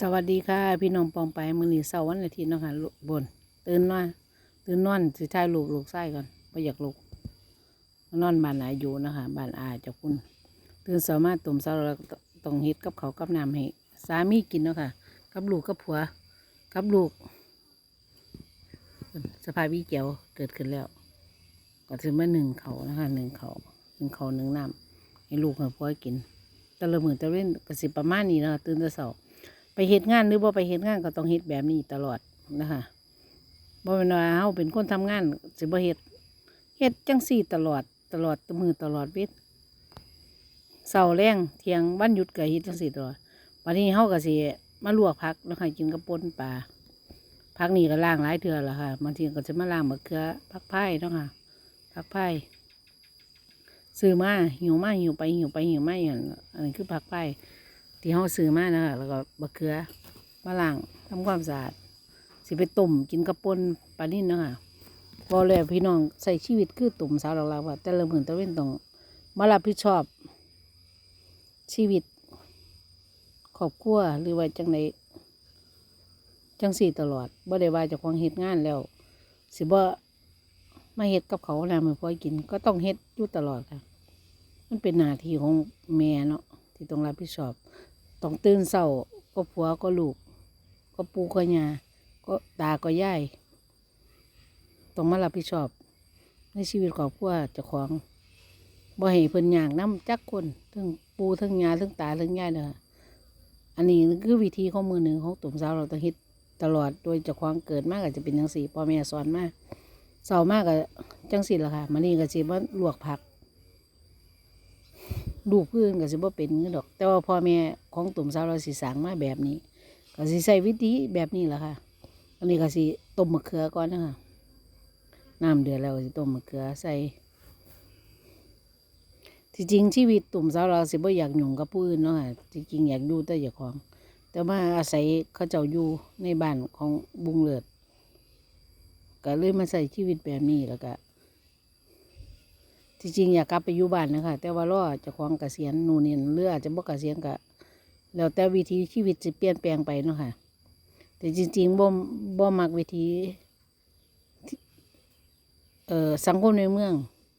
สวัสดีค่ะ พี่น้องปองไปมือหนีเสาร์วันอาทิตย์นะคะบน ตื่นนอนตื่นนอนสิถ่ายลูกลูกไส้ก่อนไม่อยากลูกนอนบ้านอาอยู่นะคะบ้านอาเจ้าคุณ ตื่นสามารถตุ่มเสาแล้วต้องฮ็ดกับเขากับน้ำให้สามีกินเนาะค่ะกับลูกกับผัว กับลูก สภาพวิเจียวเกิดขึ้นแล้วก็ถือมาหนึ่งเขานะคะหนึ่งเขาหนึ่งเขาหนึ่งน้ำให้ลูกให้ผัวกินแต่ละมือแต่เว้นก็สิประมาณนี้นะคะตื่นแต่เสา ไปเฮ็ดงานหรือบ่าไปเฮ็ดงานก็ต้องเฮ็ดแบบนี้ตลอดนะคะบ่เป็นว่าเฮาเป็นคนทำงานสิบ่เฮ็ดเฮ็ดจังซี่ตลอดตลอดมือตลอดเวทเสาร์แรงเที่ยงวันหยุดก็เฮ็ดจังซี่ตลอดวันนี้เฮาก็สิมาลวกผักแล้วค่ะกินกับป่นปลาผักนี่ก็ล้างหลายเทื่อแล้วค่ะบางทีก็จะมาล้างมะเขือผักไผ่เนาะค่ะผักไผ่ซื้อมาหิวมาหิวไปหิวไปหิวมาอย่างอันนี้คือผักไผ่ ที่เขาซื้อมานะคะแล้วก็บะเขือมะล่างทำความสะอาดสิไปต้มกินกระปนปลานิ่นเนาะคะพอแล้วพี่น้องใส่ชีวิตคือตุ่มสาวเราๆว่าแต่ละมือแต่ละเว้นต้องมารับผิดชอบ ชีวิตครอบครัวหรือว่าจังไดจังสี่ตลอดบ่ได้ว่าจะควงเฮ็ดงานแล้ว สิบ่มาเฮ็ดกับเขาแล้วมือพอกิน ก็ต้องเฮ็ดอยู่ตลอดค่ะ มันเป็นหน้าที่ของแม่เนาะที่ต้องรับผิดชอบ ต้องตื่นเศร้าก็ผัวก็ลูก ก็ปูก็ยาก็ตาก็ยายต้องมารับผิดชอบ ในชีวิตครอบครัวเจ้าของบ่ให้เพิ่นยากน้ำจักคนทั้งปูทั้งยาทั้งตาทั้งยายเด้ออันนี้คือวิธีของมือหนึ่งของตุ่มสาวเราต้องฮ็ดตลอดโดยเจ้าของเกิดมากก็จะเป็นจังสี่พ่อแม่สอนมาเศร้ามากก็จังสี่ละค่ะมันนี่ก็สิว่าลวกผัก ลูกเพื่อนก็สิบ่เป็นเงินดอก แต่ว่าพ่อแม่ของตุ่มสาวเราสิสางมาแบบนี้ก็สิใส่วิธีแบบนี้แหละค่ะ อันนี้ก็สิต้มมะเขือก่อนนะคะน้ำเดือดแล้วสิต้มมะเขือใส่ที่จริงชีวิตตุ่มสาวเราสิบ่อยากหยุ่งกับผู้อื่นเนาะค่ะที่จริงอยากอยู่แต่อย่าของ แต่มาอาศัยเขาเจ้าอยู่ในบ้านของบุงเลิศก็เลยมาใส่ชีวิตแบบนี้แล้วก็ จริงๆอยากกลับไปอยู่บ้านนะคะแต่ว่ารอเจะควงเกษียณนู่นนี่เรืออาจจะบ่เกษียณก็แล้วแต่วิธีชีวิตจะเปลี่ยนแปลงไปเนาะค่ะ แต่จริงๆบ่บ่มักวิธีเอ่อสังคมในเมือง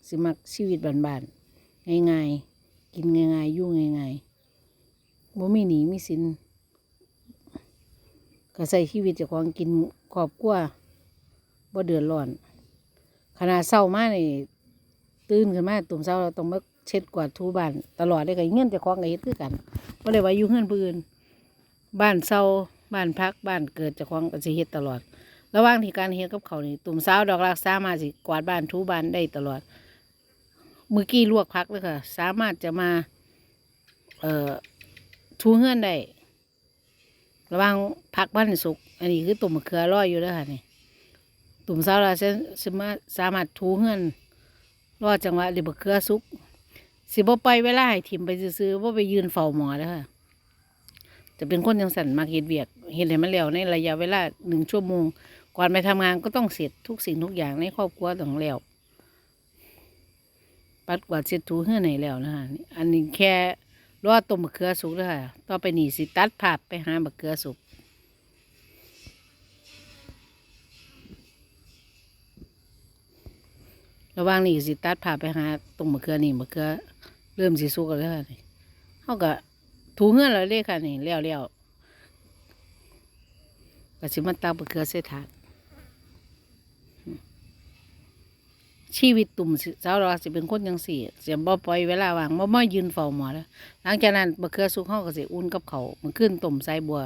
สิมักชีวิตบ้านๆง่ายๆกินง่ายๆอยู่ง่ายๆบ่มีหนีมีสินก็ใช้ชีวิตเจะควงกินครอบครัวบ่เดือดร้อนขนาดเศร้ามานี่ ตื่นขึ้นมาตุ่มเช้าเราต้องมาเช็ดกวาดถูบ้านตลอดเลยก็เงื่อนแต่ของก็เฮ็ดคือกันบ่ได้ว่าอยู่เฮือนผู้อื่นบ้านเศร้าบ้านพักบ้านเกิดจะของก็สิเฮ็ดตลอด ระหว่างที่การเฮ็ดกับเขานี่ตุ่มเช้าดอกรักสามารถสิกวาดบ้านถูบ้านได้ตลอดมือกี้ลวกพักเลยค่ะ สามารถจะมาเอ่อถูเฮือนได้ระหว่างพักบ้านสุกอันนี้คือตุ่มมะเขือร้อยอยู่แล้วค่ะนี่ตุ่มเช้าเราสามารถสามารถถูเฮือน รอจังหวะเดี๋ยวบกเขือสุก สิบ่ไปเวลาให้ถิ่มไปซื้อๆว่าไปยืนเฝ้าหมอแล้วค่ะจะเป็นคนยังสั่นมากเฮ็ดเวียกเห็นให้มันแล้วในระยะเวลาหนึ่งชั่วโมง ก่อนไปทำงานก็ต้องเสร็จทุกสิ่งทุกอย่างในครอบครัวต้องแล้วปัดกวาดเสร็จถูเฮือนไหนแล้วนะคะอันนี้แค่รอต้มมะเขือสุกแล้วค่ะต่อไปนี่สิตัดภาพไปหามะเขือสุก ระหว่างนี้สิตัดผ่าไปหาตรงมะเขือนี่มะเขือเริ่มสิสุกแล้วนี่เขาก็ถูเงื่อนแล้วเลยค่ะนี่แล้วแล้วก็สิมาตักมะเขือใส่ถาดชีวิตตุ่มสาวเราสิเป็นคนยังสี่เสียบ่ปล่อยเวลาว่างบ่มายืนเฝ้าหมอแล้วหลังจากนั้นมะเขือสุกเขาก็สิอุ่นกับเขามันขึ้นต้มใส่บัว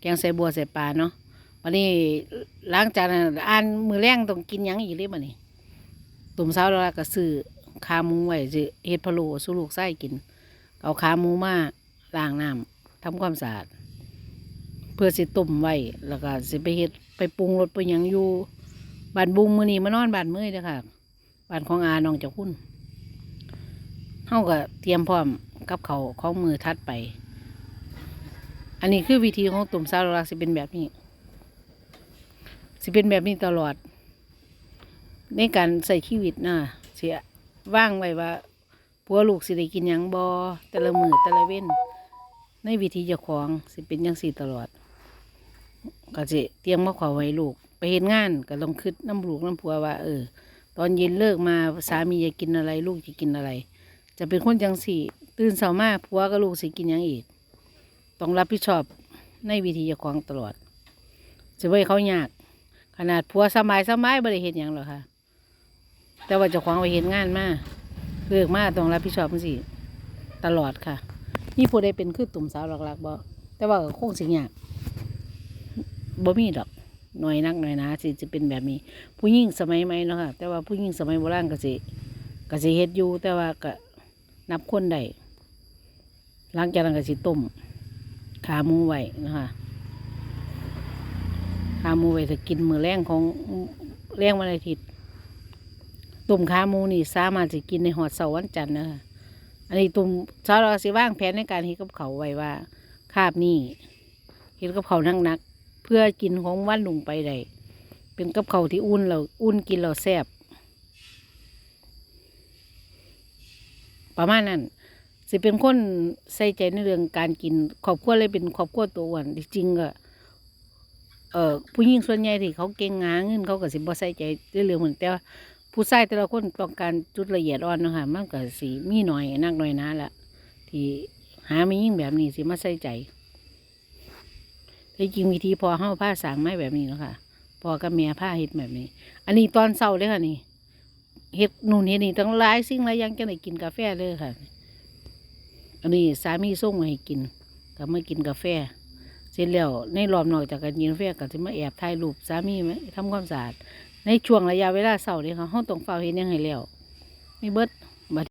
แกงใส่บัวใส่ปลาเนาะวันนี้หลังจากนั้นอ่านมือแรงต้องกินหยังอีกเลยบัดนี้ ตุ่มเช้าแล้วก็ซื้อขาหมูไว้สิเฮ็ดพะโล้สู่ลูกไส้กิน เอาขาหมูมาล้างน้ำทำความสะอาด เพื่อสิต้มไว้แล้วก็สิไปเฮ็ดไปปรุงรสไปหยังอยู่บ้านบุงมื้อนี้มานอนบ้านเมื่อยเด้อค่ะบ้านของอาน้องเจ้าคุณเฮาก็เตรียมพร้อมกับเขาของมือทัดไป อันนี้คือวิธีของตุ่มเช้าแล้วสิเป็นแบบนี้ สิเป็นแบบนี้ตลอด ในการใส่ชีวิตนะเสียว่างไว้ว่าผัวลูกสิได้กินหยังบอแต่ละมือแต่ละเว้น ในวิธีเจ้าของสิเป็นยังสี่ตลอด ก็สิเตรียมมาขอไว้ลูก ไปเฮ็ดงานก็ต้องคิดน้ำลูกน้ำผัวว่าเออ ตอนเย็นเลิกมาสามีจะกินอะไร ลูกจะกินอะไร จะเป็นคนจังสี่ ตื่นเช้ามาผัวกับลูกสิกินหยังอีก ต้องรับผิดชอบในวิธีเจ้าของตลอดจะไว้เขายาก ขนาดผัวสบายสบายบ่ได้เฮ็ดหยังหรอกค่ะ แต่ว่าจ้าของไปเฮ็ดงานมาเลิกมาต้องรับผิดชอบจังซี่ตลอดค่ะ นี่ผู้ใดเป็นคือตุ่มสาวหลักๆบ่แต่ว่าก็คงสิยากบ่มีดอกหน่อยนักหน่อยนะสิจะเป็นแบบนี้ ผู้หญิงสมัยใหม่เนาะค่ะ แต่ว่าผู้หญิงสมัยโบราณก็สิก็สิเฮ็ดอยู่แต่ว่าก็นับคนได้หลังจากนั้นก็สิต้มขาหมูไว้นะคะขาหมูไว้จะกินมือแรงของแรงวันอาทิตย์ ต้มขาหมูนี่สามารถสิกินในหอดเสาร์วันจันทร์นะคะอันนี้ตุ่มช้าเราสิว่างแผนในการเฮ็ดกับเขาวไว้ว่าคาบนี่เฮ็ดกับเขานักนักๆเพื่อกินของวันลุงไปได้เป็นกับเขาที่อุ่นเราอุ่นกินเราแซ่บประมาณนั้นสิเป็นคนใส่ใจในเรื่องการกินครอบครัวเลยเป็นครอบครัวตัวอ้วนจริงก็เออผู้หญิงส่วนใหญ่ที่เขาเก่งงานเงินเขาก็สิบ่ใส่ใจในเรื่องเหมือนแต่ว่า ผู้ชายแต่ละคนต้องการจุดละเอียดอ่อนนะคะมันก็สีมีหน่อยนักหน่อยนะละที่หาไม่ยิ่งแบบนี้สิมาใส่ใจแต่จริงวิธีพอเฮาผ้าสางไม้แบบนี้เนาะค่ะพอกับแม่ผ้าเฮ็ดแบบนี้ อันนี้ตอนเช้าเลยค่ะนี่เฮ็ดนู่นเฮ็ดนี่ต้องหลายสิ่งหลายอย่างจังได้กินกาแฟเลยค่ะ อันนี้สามีส่งมาให้กินก็มากินกาแฟ เสร็จแล้วในรอบนอกจากการกินกาแฟก็จะมาแอบถ่ายรูปสามีไหมทำความสะอาด ในช่วงระยะเวลาเสาร์นี่ค่ะห้องตรงเฝ้าเห็นยังไงแล้วมีเบิด